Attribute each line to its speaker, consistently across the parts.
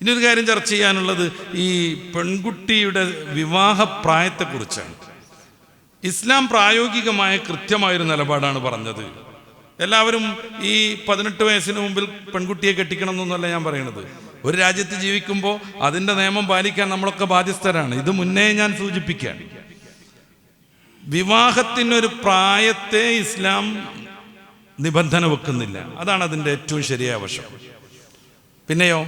Speaker 1: ഇനി ഒരു കാര്യം ചർച്ച ചെയ്യാനുള്ളത് ഈ പെൺകുട്ടിയുടെ വിവാഹപ്രായത്തെക്കുറിച്ചാണ്. ഇസ്ലാം പ്രായോഗികമായ കൃത്യമായൊരു നിലപാടാണ് പറഞ്ഞത്. എല്ലാവരും ഈ പതിനെട്ട് വയസ്സിന് മുമ്പിൽ പെൺകുട്ടിയെ കെട്ടിക്കണം എന്നൊന്നുമല്ല ഞാൻ പറയണത്. ഒരു രാജ്യത്ത് ജീവിക്കുമ്പോൾ അതിന്റെ നിയമം പാലിക്കാൻ നമ്മളൊക്കെ ബാധ്യസ്ഥരാണ്. ഇത് മുന്നേ ഞാൻ സൂചിപ്പിക്കാൻ വിവാഹത്തിനൊരു പ്രായത്തെ ഇസ്ലാം നിബന്ധന വെക്കുന്നില്ല. അതാണ് അതിന്റെ ഏറ്റവും ശരിയായ വശം. പിന്നെയോ?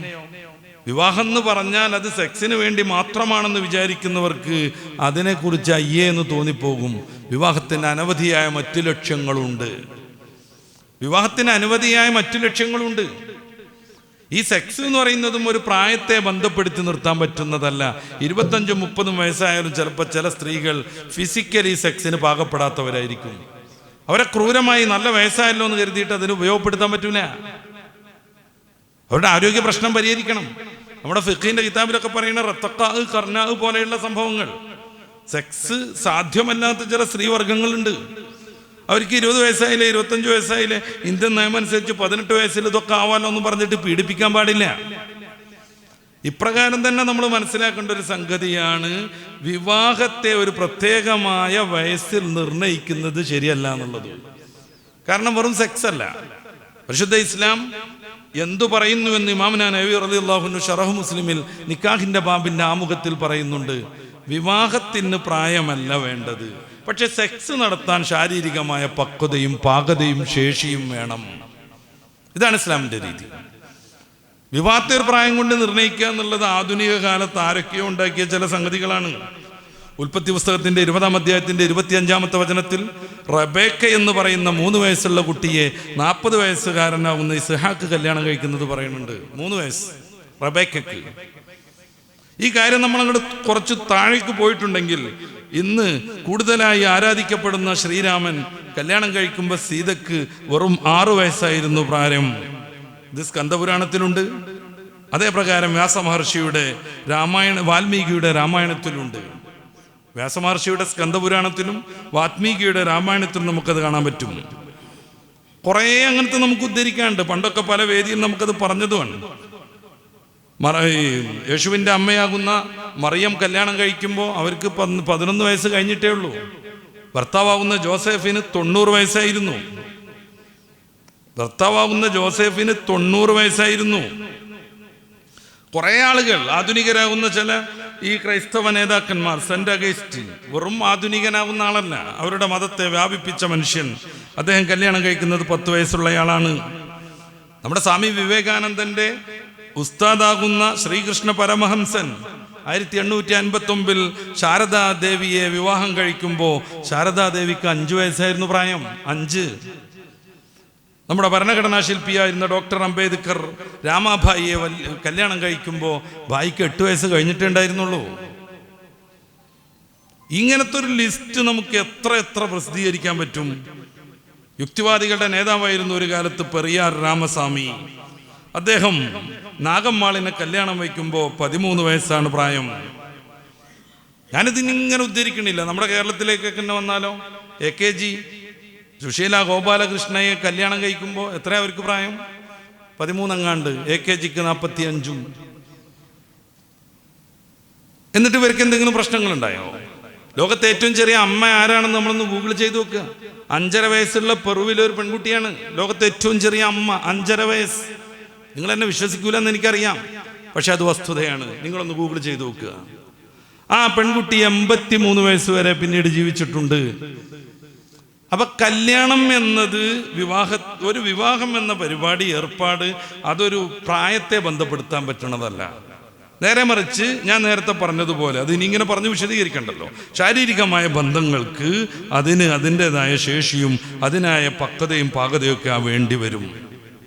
Speaker 1: വിവാഹം എന്ന് പറഞ്ഞാൽ അത് സെക്സിന് വേണ്ടി മാത്രമാണെന്ന് വിചാരിക്കുന്നവർക്ക് അതിനെക്കുറിച്ച് അയ്യേ എന്ന് തോന്നിപ്പോകും. വിവാഹത്തിന് അനവധിയായ മറ്റു ലക്ഷ്യങ്ങളുണ്ട്. വിവാഹത്തിന് അനവധിയായ മറ്റു ലക്ഷ്യങ്ങളുണ്ട്. ഈ സെക്സ് എന്ന് പറയുന്നതും ഒരു പ്രായത്തെ ബന്ധപ്പെടുത്തി നിർത്താൻ പറ്റുന്നതല്ല. ഇരുപത്തഞ്ചും മുപ്പതും വയസ്സായാലും ചിലപ്പോൾ ചില സ്ത്രീകൾ ഫിസിക്കലി സെക്സിന് പാകപ്പെടാത്തവരായിരിക്കും. അവരെ ക്രൂരമായി നല്ല വയസ്സായല്ലോ എന്ന് കരുതിയിട്ട് അതിന് ഉപയോഗപ്പെടുത്താൻ പറ്റൂല. അവരുടെ ആരോഗ്യ പ്രശ്നം പരിഹരിക്കണം. നമ്മുടെ ഫിഖീന്റെ കിതാബിലൊക്കെ പറയുന്ന റത്തക്കാഹ് കർണാഹ് പോലെയുള്ള സംഭവങ്ങൾ. സെക്സ് സാധ്യമല്ലാത്ത ചില സ്ത്രീവർഗങ്ങളുണ്ട്. അവർക്ക് ഇരുപത് വയസ്സായില്ലേ ഇരുപത്തഞ്ച് വയസ്സായില്ലേ ഇന്ത്യൻ നിയമം അനുസരിച്ച് പതിനെട്ട് വയസ്സിൽ ഇതൊക്കെ ആവാലോ എന്ന് പറഞ്ഞിട്ട് പീഡിപ്പിക്കാൻ പാടില്ല. ഇപ്രകാരം തന്നെ നമ്മൾ മനസ്സിലാക്കേണ്ട ഒരു സംഗതിയാണ് വിവാഹത്തെ ഒരു പ്രത്യേകമായ വയസ്സിൽ നിർണയിക്കുന്നത് ശരിയല്ല എന്നുള്ളത്. കാരണം വെറും സെക്സ് അല്ല. പരിശുദ്ധ ഇസ്ലാം എന്തു പറയുന്നു എന്ന് ഇമാമിന നബി റലി അള്ളാഹുനു ഷറഹ് മുസ്ലിമിൽ നിക്കാഹിന്റെ ബാബിന്റെ ആമുഖത്തിൽ പറയുന്നുണ്ട്. വിവാഹത്തിന് പ്രായമല്ല വേണ്ടത്. പക്ഷെ സെക്സ് നടത്താൻ ശാരീരികമായ പക്വതയും പാകതയും ശേഷിയും വേണം. ഇതാണ് ഇസ്ലാമിന്റെ രീതി. വിവാഹത്തെ പ്രായം കൊണ്ട് നിർണയിക്കുക എന്നുള്ളത് ആധുനിക കാലത്ത് ആരൊക്കെയോ ഉണ്ടാക്കിയ ചില സംഗതികളാണ്. ഉൽപ്പത്തി പുസ്തകത്തിന്റെ ഇരുപതാം അധ്യായത്തിന്റെ ഇരുപത്തിയഞ്ചാമത്തെ വചനത്തിൽ റബേക്ക എന്ന് പറയുന്ന മൂന്ന് വയസ്സുള്ള കുട്ടിയെ നാൽപ്പത് വയസ്സുകാരനാവുന്ന ഇസ്ഹാക്ക് കല്യാണം കഴിക്കുന്നത് പറയുന്നുണ്ട്. മൂന്ന് വയസ്സ്. റബേക്കക്ക്. ഈ കാര്യം നമ്മൾ അങ്ങോട്ട് കുറച്ച് താഴേക്ക് പോയിട്ടുണ്ടെങ്കിൽ ഇന്ന് കൂടുതലായി ആരാധിക്കപ്പെടുന്ന ശ്രീരാമൻ കല്യാണം കഴിക്കുമ്പോൾ സീതക്ക് വെറും ആറു വയസ്സായിരുന്നു പ്രാരം ഇത് സ്കന്ദപുരാണത്തിലുണ്ട് അതേപ്രകാരം വ്യാസമഹർഷിയുടെ രാമായണ വാൽമീകിയുടെ രാമായണത്തിലുണ്ട്. വ്യാസമഹർഷിയുടെ സ്കന്ദപുരാണത്തിലും വാത്മീകിയുടെ രാമായണത്തിലും നമുക്കത് കാണാൻ പറ്റും. കുറേ അങ്ങനത്തെ നമുക്ക് ഉദ്ധരിക്കാനുണ്ട്. പണ്ടൊക്കെ പല വേദിയിൽ നമുക്കത് പറഞ്ഞതുമാണ് യേശുവിന്റെ അമ്മയാകുന്ന മറിയം കല്യാണം കഴിക്കുമ്പോൾ അവർക്ക് പതിനൊന്ന് വയസ്സ് കഴിഞ്ഞിട്ടേ ഉള്ളൂ. ഭർത്താവാകുന്ന ജോസഫിന് തൊണ്ണൂറ് വയസ്സായിരുന്നു. ഭർത്താവാകുന്ന ജോസഫിന് തൊണ്ണൂറ് വയസ്സായിരുന്നു. കുറെ ആളുകൾ ആധുനികരാകുന്ന ചില ഈ ക്രൈസ്തവ നേതാക്കന്മാർ സെന്റ് അഗസ്റ്റ് വെറും ആധുനികനാകുന്ന ആളല്ല. അവരുടെ മതത്തെ വ്യാപിപ്പിച്ച മനുഷ്യൻ. അദ്ദേഹം കല്യാണം കഴിക്കുന്നത് പത്ത് വയസ്സുള്ളയാളാണ് നമ്മുടെ സ്വാമി വിവേകാനന്ദന്റെ ഉസ്താദാകുന്ന ശ്രീകൃഷ്ണ പരമഹംസൻ ആയിരത്തി എണ്ണൂറ്റി അൻപത്തി ഒമ്പിൽ ശാരദാദേവിയെ വിവാഹം കഴിക്കുമ്പോൾ ശാരദാദേവിക്ക് അഞ്ചു വയസ്സായിരുന്നു പ്രായം. അഞ്ച്. നമ്മുടെ ഭരണഘടനാ ശില്പിയായിരുന്ന ഡോക്ടർ അംബേദ്കർ രാമാഭായിയെ കല്യാണം കഴിക്കുമ്പോൾ ഭായിക്ക് എട്ട് വയസ്സ് കഴിഞ്ഞിട്ടുണ്ടായിരുന്നുള്ളൂ. ഇങ്ങനത്തെ ഒരു ലിസ്റ്റ് നമുക്ക് എത്ര എത്ര പ്രസിദ്ധീകരിക്കാൻ പറ്റും? യുക്തിവാദികളുടെ നേതാവായിരുന്നു ഒരു കാലത്ത് പെറിയാർ രാമസ്വാമി. അദ്ദേഹം നാഗമ്മാളിനെ കല്യാണം വയ്ക്കുമ്പോൾ പതിമൂന്ന് വയസ്സാണ് പ്രായം. ഞാനിതിനിങ്ങനെ ഉദ്ധരിക്കണില്ല. നമ്മുടെ കേരളത്തിലേക്കൊക്കെ വന്നാലോ? എ കെ ജി സുശീല ഗോപാലകൃഷ്ണയെ കല്യാണം കഴിക്കുമ്പോൾ എത്ര അവർക്ക് പ്രായം? പതിമൂന്നങ്ങാണ്ട് എ കെ ജിക്ക് നാൽപ്പത്തി അഞ്ചും എന്നിട്ട് ഇവർക്ക് എന്തെങ്കിലും പ്രശ്നങ്ങളുണ്ടായോ? ലോകത്തെ ഏറ്റവും ചെറിയ അമ്മ ആരാണെന്ന് നമ്മളൊന്ന് ഗൂഗിൾ ചെയ്ത് നോക്കുക അഞ്ചര വയസ്സുള്ള പെറുവിലെ ഒരു പെൺകുട്ടിയാണ് ലോകത്തെ ഏറ്റവും ചെറിയ അമ്മ അഞ്ചര വയസ്സ്. നിങ്ങൾ എന്നെ വിശ്വസിക്കൂല എന്ന് എനിക്കറിയാം. പക്ഷെ അത് വസ്തുതയാണ്. നിങ്ങളൊന്ന് ഗൂഗിൾ ചെയ്ത് നോക്കുക ആ പെൺകുട്ടി എൺപത്തി മൂന്ന് വയസ്സ് വരെ പിന്നീട് ജീവിച്ചിട്ടുണ്ട്. അപ്പൊ കല്യാണം എന്നത് വിവാഹ ഒരു വിവാഹം എന്ന പരിപാടി ഏർപ്പാട് അതൊരു പ്രായത്തെ ബന്ധപ്പെടുത്താൻ പറ്റണതല്ല. നേരെ മറിച്ച് ഞാൻ നേരത്തെ പറഞ്ഞതുപോലെ അത് ഇനി ഇങ്ങനെ പറഞ്ഞ് വിശദീകരിക്കണ്ടല്ലോ. ശാരീരികമായ ബന്ധങ്ങൾക്ക് അതിന് അതിന്റെതായ ശേഷിയും അതിനായ പക്വതയും പാകതയും ഒക്കെ ആ വേണ്ടി വരും.